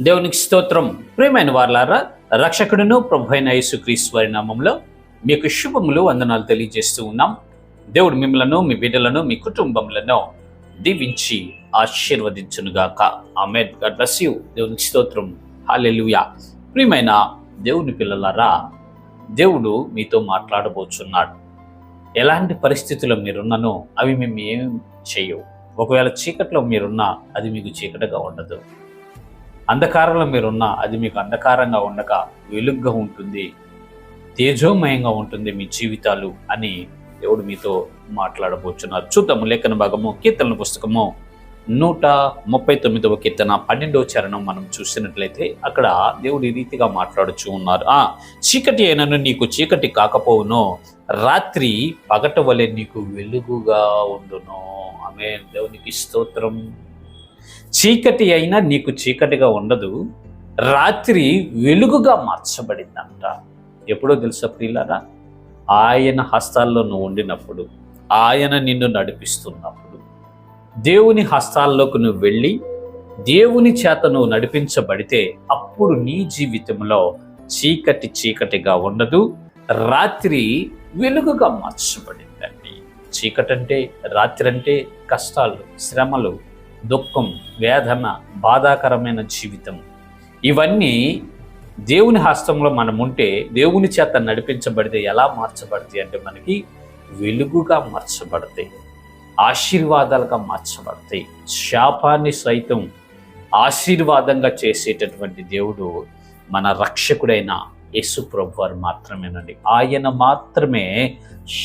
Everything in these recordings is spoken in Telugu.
దేవునికి స్తోత్రం. ప్రియమైన వార్లారా రక్షకుడును ప్రభు అయిన యేసుక్రీస్తు వారి నామంలో మీకు శుభములు వందనాలు తెలియజేస్తూ ఉన్నాం. దేవుడు మిమ్మలను మీ బిడ్డలను మీ కుటుంబములను దీవించి ఆశీర్వదించునుగాక. ఆమెన్. God bless you. దేవునికి స్తోత్రం. హాలెలుయా ప్రియమైన దేవుని పిల్లలారా దేవుడు మీతో మాట్లాడబోచున్నాడు. ఎలాంటి పరిస్థితుల్లో మీరున్ననో అవి మేము ఏం చేయవు. ఒకవేళ చీకట్లో మీరున్నా అది మీకు చీకటిగా ఉండదు. అంధకారంలో మీరున్నా అది మీకు అంధకారంగా ఉండక వెలుగ్గా ఉంటుంది. తేజోమయంగా ఉంటుంది మీ జీవితాలు అని దేవుడు మీతో మాట్లాడబోతున్నారు చూద్దాము లేఖన భాగము కీర్తన పుస్తకము నూట ముప్పై తొమ్మిదవ కీర్తన పన్నెండవ చరణం మనం చూసినట్లయితే అక్కడ దేవుడు ఈ రీతిగా మాట్లాడుచూ ఉన్నారు. ఆ చీకటి అయినను నీకు చీకటి కాకపోవును రాత్రి పగట వలె నీకు వెలుగుగా ఉండును. ఆమె దేవునికి స్తోత్రం. చీకటి అయినా నీకు చీకటిగా ఉండదు. రాత్రి వెలుగుగా మార్చబడిందంట. ఎప్పుడో తెలుసా ప్రియులారా? ఆయన హస్తాల్లో నువ్వు ఉండినప్పుడు ఆయన నిన్ను నడిపిస్తున్నప్పుడు. దేవుని హస్తాల్లోకి నువ్వు వెళ్ళి దేవుని చేత నువ్వు నడిపించబడితే అప్పుడు నీ జీవితంలో చీకటి చీకటిగా ఉండదు. రాత్రి వెలుగుగా మార్చబడిందండి. చీకటంటే రాత్రి అంటే కష్టాలు శ్రమలు దుఃఖం వేదన బాధాకరమైన జీవితం. ఇవన్నీ దేవుని హస్తంలో మనం ఉంటే దేవుని చేత నడిపించబడితే ఎలా మార్చబడతాయి అంటే మనకి వెలుగుగా మార్చబడతాయి ఆశీర్వాదాలుగా మార్చబడతాయి. శాపాన్ని సైతం ఆశీర్వాదంగా చేసేటటువంటి దేవుడు మన రక్షకుడైన యేసు ప్రభు వారు మాత్రమేనండి. ఆయన మాత్రమే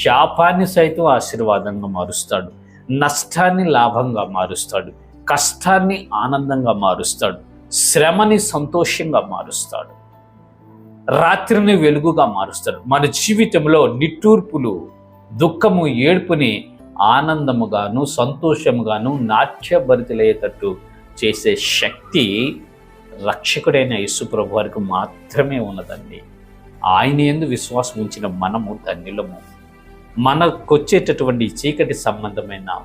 శాపాన్ని సైతం ఆశీర్వాదంగా మారుస్తాడు నష్టాన్ని లాభంగా మారుస్తాడు. కష్టాన్ని ఆనందంగా మారుస్తాడు శ్రమని సంతోషంగా మారుస్తాడు రాత్రిని వెలుగుగా మారుస్తాడు. మన జీవితంలో నిట్టూర్పులు దుఃఖము ఏడుపుని ఆనందముగాను సంతోషముగాను నాట్యభరితులయ్యేటట్టు చేసే శక్తి రక్షకుడైన యేసుప్రభు వారికి మాత్రమే ఉన్నదండి. ఆయన ఎందు విశ్వాసం ఉంచిన మనము ధన్యులము. మనకొచ్చేటటువంటి చీకటి సంబంధమైన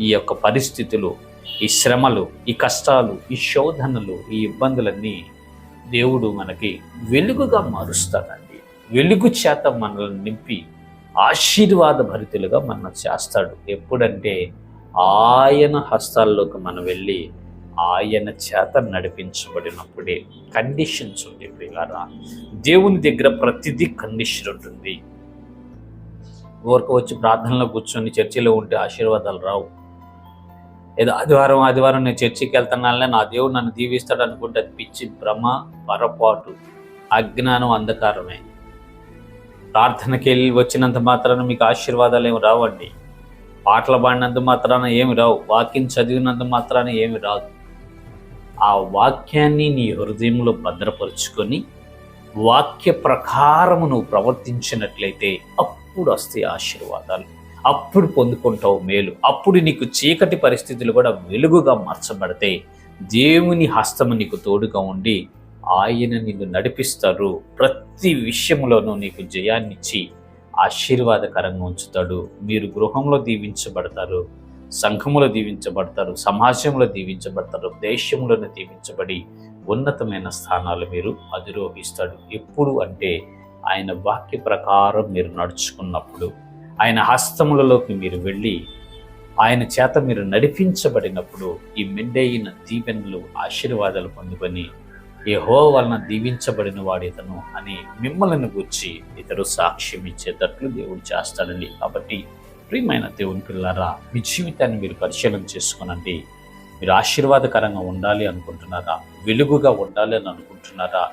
ఈ యొక్క పరిస్థితులు ఈ శ్రమలు ఈ కష్టాలు ఈ శోధనలు ఈ ఇబ్బందులన్నీ దేవుడు మనకి వెలుగుగా మారుస్తాడండి. వెలుగు చేత మనల్ని నింపి ఆశీర్వాద భరితులుగా మనం చేస్తాడు. ఎప్పుడంటే ఆయన హస్తాల్లోకి మనం వెళ్ళి ఆయన చేత నడిపించబడినప్పుడే కండిషన్స్ ఉంటాయి ప్రియులారా. దేవుని దగ్గర ప్రతిదీ కండిషన్ ఉంటుంది. ఊరికి వచ్చి ప్రార్థనలో కూర్చొని చర్చిలో ఉంటే ఆశీర్వాదాలు రావు. ఏదో ఆదివారం ఆదివారం నేను చర్చికి వెళ్తున్నానే నా దేవుడు నన్ను దీవిస్తాడు అనుకుంటే అది పిచ్చి భ్రమ పొరపాటు అజ్ఞానం అంధకారమే. ప్రార్థనకి వెళ్ళి వచ్చినంత మాత్రాన మీకు ఆశీర్వాదాలు ఏమి రావండి. పాటలు పాడినంత మాత్రాన ఏమి రావు వాక్యం చదివినంత మాత్రాన ఏమి రాదు. ఆ వాక్యాన్ని నీ హృదయంలో భద్రపరుచుకొని వాక్య ప్రకారము నువ్వు ప్రవర్తించినట్లయితే అప్పుడు వస్తాయి ఆశీర్వాదాలు. అప్పుడు పొందుకుంటావు మేలు. అప్పుడు నీకు చీకటి పరిస్థితులు కూడా వెలుగుగా మార్చబడతాయి. దేవుని హస్తము నీకు తోడుగా ఉండి ఆయన నిన్ను నడిపిస్తారు. ప్రతి విషయంలోనూ నీకు జయాన్నిచ్చి ఆశీర్వాదకరంగా ఉంచుతాడు. మీరు గృహంలో దీవించబడతారు సంఘములో దీవించబడతారు సమాజంలో దీవించబడతారు దేశంలోనే దీవించబడి ఉన్నతమైన స్థానాలు మీరు అధిరోహిస్తాడు. ఎప్పుడు అంటే ఆయన వాక్య ప్రకారం మీరు నడుచుకున్నప్పుడు. ఆయన హస్తములలోకి మీరు వెళ్ళి ఆయన చేత మీరు నడిపించబడినప్పుడు ఈ మెండైన దీవెనలు ఆశీర్వాదాలు పొందుకొని యహో వలన దీవించబడిన వాడితను అని మిమ్మల్ని గుర్చి ఇతరు సాక్ష్యం ఇచ్చేటట్లు దేవుడు చేస్తాడండి. కాబట్టి ప్రియమైన దేవుని పిల్లారా మీ జీవితాన్ని మీరు పరిశీలన చేసుకునండి. మీరు ఆశీర్వాదకరంగా ఉండాలి అనుకుంటున్నారా? వెలుగుగా ఉండాలి అని అనుకుంటున్నారా?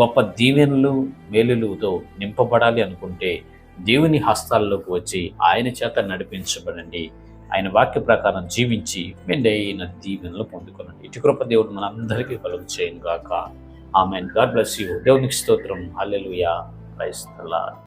గొప్ప దీవెనలు మేలులతో నింపబడాలి అనుకుంటే దేవుని హస్తాల్లోకి వచ్చి ఆయన చేత నడిపించబడండి. ఆయన వాక్య ప్రకారం జీవించి మెండైన దీవెనలు పొందుకోనండి. ఇటు కృప దేవుడు మనందరికీ కలుగు చేయను గాక ఆమెన్. God bless you. దేవునికి స్తోత్రం. అల్లెలుయా క్రైస్తలా